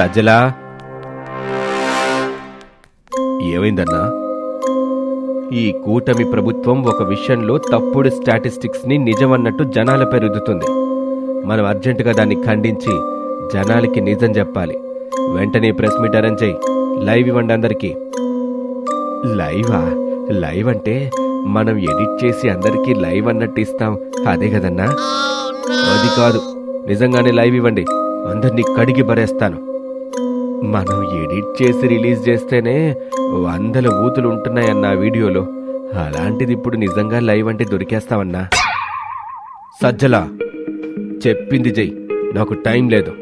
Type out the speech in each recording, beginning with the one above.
సజ్జలా ఏమైందన్నా? ఈ కూటమి ప్రభుత్వం ఒక విషయంలో తప్పుడు స్టాటిస్టిక్స్ని నిజమన్నట్టు జనాలపై రుద్దుతుంది మనం అర్జెంటుగా దాన్ని ఖండించి జనాలకి నిజం చెప్పాలి. వెంటనే ప్రెస్ మీట్ అరేంజ్ చేయి. లైవ్ ఇవ్వండి అందరికీ. లైవా? లైవ్ అంటే మనం ఎడిట్ చేసి అందరికీ లైవ్ అన్నట్టు ఇస్తాం. అదే కదన్నా? అది కాదు. నిజంగానే లైవ్ ఇవ్వండి. అందరినీ కడిగి బరేస్తాను మనం ఎడిట్ చేసి రిలీజ్ చేస్తేనే వందల ఊతులు ఉంటున్నాయన్న వీడియోలో. అలాంటిది ఇప్పుడు నిజంగా లైవ్ అంటే దొరికేస్తామన్నా సజ్జలా చెప్పింది జై. నాకు టైం లేదు.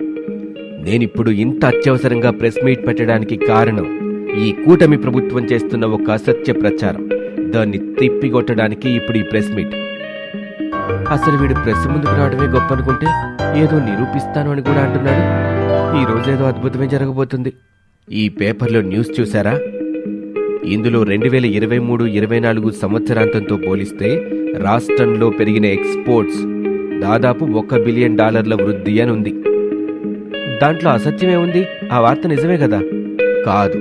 నేనిప్పుడు ఇంత అత్యవసరంగా ప్రెస్ మీట్ పెట్టడానికి కారణం ఈ కూటమి ప్రభుత్వం చేస్తున్న ఒక అసత్య ప్రచారం. దాన్ని తిప్పిగొట్టడానికి ఇప్పుడు ఈ ప్రెస్ మీట్. అసలు వీడు ప్రెస్ ముందుకు రావడమే గొప్ప అనుకుంటే ఏదో నిరూపిస్తాను అని కూడా అంటున్నాడు. ఈ రోజేదో అద్భుతమే జరగబోతుంది. ఈ పేపర్లో న్యూస్ చూసారా ఇందులో రెండు వేల ఇరవై మూడు ఇరవై నాలుగు సంవత్సరాంతంతో పోలిస్తే రాష్ట్రంలో పెరిగిన ఎక్స్పోర్ట్స్ దాదాపు ఒక బిలియన్ డాలర్ల వృద్ధి అని ఉంది. దాంట్లో అసత్యమే ఉంది. ఆ వార్త నిజమే కదా? కాదు.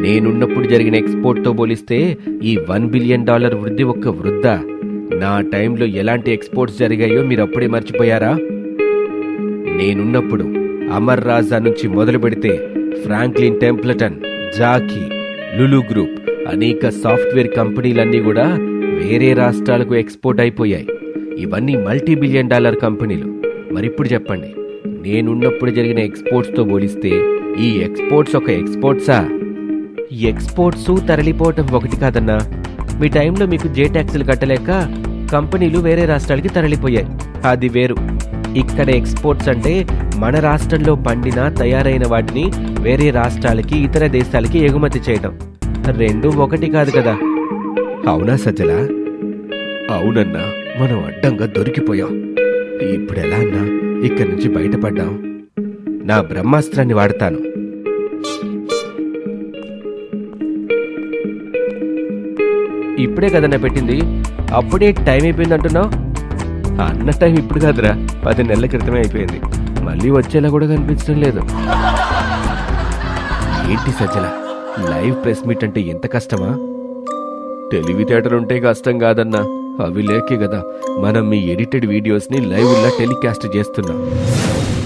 నేనున్నప్పుడు జరిగిన ఎక్స్పోర్ట్తో పోలిస్తే ఈ వన్ బిలియన్ డాలర్ వృద్ధి ఒక్క వృద్ధ? నా టైంలో ఎలాంటి ఎక్స్పోర్ట్స్ జరిగాయో మీరు అప్పుడే మర్చిపోయారా? నేనున్నప్పుడు అమర్ రాజా నుంచి మొదలు పెడితే Franklin Templeton Jockey Lulu group అనేక సాఫ్ట్వేర్ కంపెనీలన్నీ కూడా వేరే రాష్ట్రాలకు ఎక్స్పోర్ట్ అయిపోయాయి. ఇవన్నీ మల్టీ బిలియన్ డాలర్ కంపెనీలు. మరిప్పుడు చెప్పండి నేనున్నప్పుడు జరిగిన ఎక్స్పోర్ట్స్తో పోలిస్తే ఈ ఎక్స్పోర్ట్స్ ఒక ఎక్స్పోర్ట్సా? ఎక్స్పోర్ట్స్ తరలిపోవటం ఒకటి కాదన్నా. మీ టైంలో మీకు జే ట్యాక్సులు కట్టలేక కంపెనీలు వేరే రాష్ట్రాలకి తరలిపోయాయి. అది వేరు. ఇక్కడ ఎక్స్పోర్ట్స్ అంటే మన రాష్ట్రంలో పండిన తయారైన వాటిని వేరే రాష్ట్రాలకి ఇతర దేశాలకి ఎగుమతి చేయడం రెండు ఒకటి కాదు కదా. అవునా సజ్జలా? అవునన్నా మనం అడ్డంగా దొరికిపోయాం. ఇప్పుడు ఎలా అన్నా ఇక్కడి నుంచి బయటపడ్డాం. నా బ్రహ్మాస్త్రాన్ని వాడతాను. ఇప్పుడే కదన్నా పెట్టింది. అప్పుడే టైం అయిపోయింది అంటున్నావు అన్న టైం ఇప్పుడు కాదురా. పది నెలల క్రితమే అయిపోయింది. మళ్ళీ వచ్చేలా కూడా కనిపించడం లేదు. ఏంటి సజ్జల? లైవ్ ప్రెస్ మీట్ అంటే ఎంత కష్టమా? తెలివితేటలు ఉంటే కష్టం కాదన్నా. అవి లేకే కదా. మనం మీ ఎడిటెడ్ వీడియోస్ని లైవ్లా టెలికాస్ట్ చేస్తున్నాం.